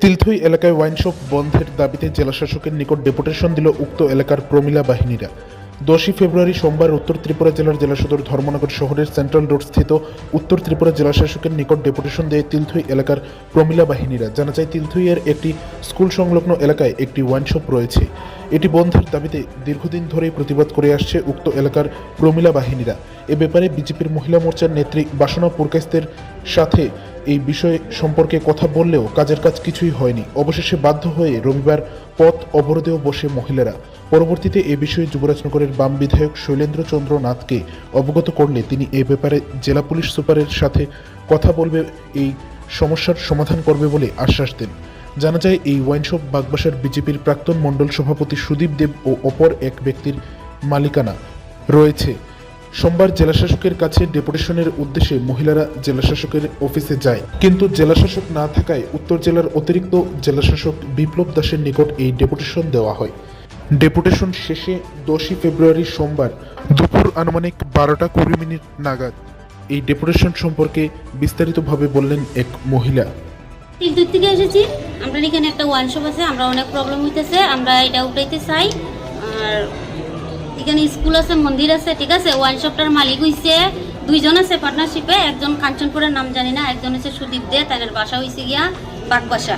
তিলথুই এলাকায় ওয়াইনশপ বন্ধের দাবিতে জেলাশাসকের নিকট ডেপুটেশন দিল উক্ত এলাকার প্রমিলা বাহিনীরা। দশই ফেব্রুয়ারি সোমবার উত্তর ত্রিপুরা জেলার জেলা সদর ধর্মনগর শহরের সেন্ট্রাল রোড স্থিত উত্তর ত্রিপুরা জেলাশাসকের নিকট ডেপুটেশন দেয় তিলথুই এলাকার প্রমিলা বাহিনীরা। জানা যায়, তিলথুইয়ের একটি স্কুল সংলগ্ন এলাকায় একটি ওয়াইনশপ রয়েছে। এটি বন্ধের দাবিতে দীর্ঘদিন ধরেই প্রতিবাদ করে আসছে উক্ত এলাকার প্রমিলা বাহিনীরা। এ ব্যাপারে বিজেপির মহিলা মোর্চার নেত্রী বাসনা পুরকাস্তের সাথে এই বিষয় সম্পর্কে কথা বললেও কাজের কাজ কিছুই হয়নি। অবশেষে বাধ্য হয়ে রবিবার পথ অবরোধেও বসে মহিলারা। পরবর্তীতে এ বিষয়ে যুবরাজনগরের বাম বিধায়ক শৈলেন্দ্র চন্দ্র নাথকে অবগত করলে তিনি এ ব্যাপারে জেলা পুলিশ সুপারের সাথে কথা বলবে, এই সমস্যার সমাধান করবে বলে আশ্বাস দেন। জানা যায়, এই ওয়াইনশপ বাগবাসার বিজেপির প্রাক্তন মণ্ডল সভাপতি সুদীপ দেব ও অপর এক ব্যক্তির মালিকানা রয়েছে। সোমবার জেলাশাসকের কাছে ডেপুটেশনের উদ্দেশ্যে মহিলারা জেলাশাসকের অফিসে যায়। কিন্তু জেলাশাসক না থাকায় উত্তর জেলার অতিরিক্ত জেলাশাসক বিপ্লব দাসের নিকট এই ডেপুটেশন দেওয়া হয়। ডেপুটেশন শেষে দশই ফেব্রুয়ারি সোমবার দুপুর আনুমানিক বারোটা কুড়ি মিনিট নাগাদ এই ডেপুটেশন সম্পর্কে বিস্তারিতভাবে বললেন এক মহিলা। তিলদুর থেকে এসেছি। আমরা এখানে একটা আছে, আমরা অনেক প্রবলেম হইতেছে, আমরা এটা উঠাইতে চাই। আর এখানে স্কুল আছে, মন্দির আছে, ঠিক আছে? ওয়ান শপটার মালিক হইছে, দুইজন আছে পার্টনারশিপে একজন কাঞ্চনপুরের নাম জানি না, একজন হচ্ছে সুদীপ দে, তাদের বাসা হইছে গিয়া বাগবাসা,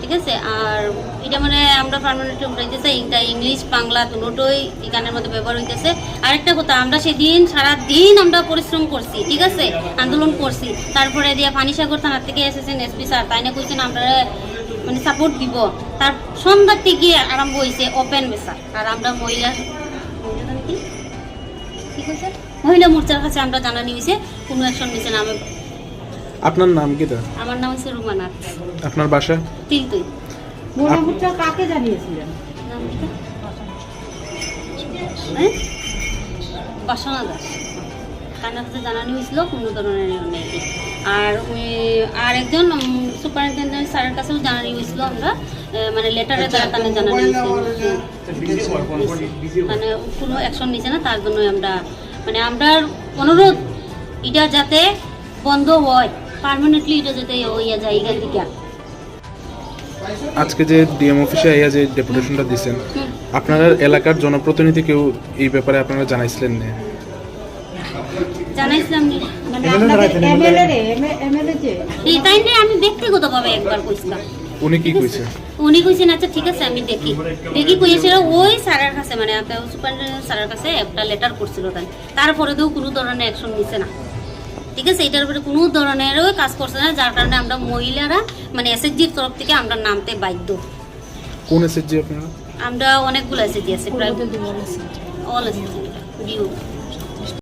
ঠিক আছে? আর এটা মানে আমরা পারমানেন্টলি উঠাইতে চাই এটা ইংলিশ বাংলা দুটোই এখানের মধ্যে ব্যবহার হইতেছে। আরেকটা কথা, আমরা সেদিন সারা দিন আমরা পরিশ্রম করছি, ঠিক আছে? আন্দোলন করছি। তারপরে দিয়া পানিসাগর থানার থেকে এসেছেন এসপি স্যার, তাই না কইছেন আমরা মানে সাপোর্ট দিব। তার সন্ধ্যার থেকে আরম্ভ হয়েছে ওপেন বেসা আর আমরা মহিলা মহিলা মোর্চার কাছে আমরা জানানি হয়েছে কোনো অ্যাকশন নিয়েছে না আমি আপনার নাম কি তো আমার নাম হচ্ছে রুমানাথ আপনার বাসা? তিলতুই। তুই মোর্চা কাকে জানিয়েছিলেন? হ্যাঁ? বাসনা দাস। কাছে জানানো হয়েছিল কোনো ধরনের ইয়ে নেই। আর উম, আর একজন সুপারিনটেন্ডেন্ট স্যারের কাছেও জানানো হয়েছিল আমরা মানে লেটারের দ্বারা কানে জানানো হয়েছে মানে কোনো অ্যাকশন নিছে না তার জন্যই আমরা মানে আমরা অনুরোধ এটা যাতে বন্ধ হয় পার্মানেন্টলি এটা যাতে হইয়া যায় এখান থেকে। আজকে যে ডিএম অফিসে আইয়া যে ডেপুটেশনটা দিছেন হুম। আপনার এলাকার জনপ্রতিনিধি কেউ এই ব্যাপারে আপনারা জানাইছিলেন না? জানাইছিলাম মানে আপনাদের এমএলএ এমএলএ যে এই তাই নিয়ে আমি ব্যক্তিগতভাবে একবার কইছিলাম। উনি কি কইছে? উনি কইছেন আচ্ছা ঠিক আছে আমি দেখি। দেখি কইছিল ওই স্যারের কাছে মানে সুপারিনটেন্ডেন্ট স্যারের কাছে একটা লেটার করছিল তাই। তারপরে তো কোনো ধরনের অ্যাকশন নিছে না। ঠিক আছে এটার উপরে কোনো ধরনেরও কাজ করছে না যার কারণে আমরা মহিলারা মানে এস এসএসজির তরফ থেকে আমরা নামতে বাধ্য। কোন এসএসজি আপনারা? আমরা অনেকগুলো এসএসজি আছে প্রায় অল এসএসজি ডিউ